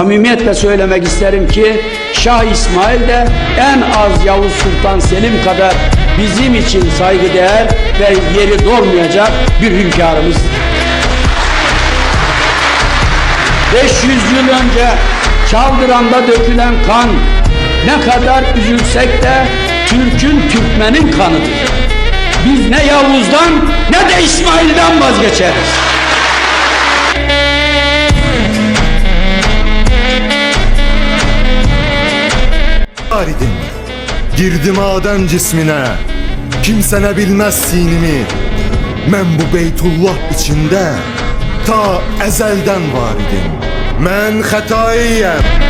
Samimiyetle söylemek isterim ki Şah İsmail de en az Yavuz Sultan Selim kadar bizim için saygıdeğer ve yeri dolmayacak bir hünkârımız. 500 yıl önce Çaldıran'da dökülen kan ne kadar üzülsek de Türk'ün Türkmenin kanıdır. Biz ne Yavuz'dan ne de İsmail'den vazgeçeriz. Aridin Girdim Adem cismine. Kimsene bilmez sinimi. Men bu Beytullah içinde. Ta ezelden var idim. Men hetaiyem.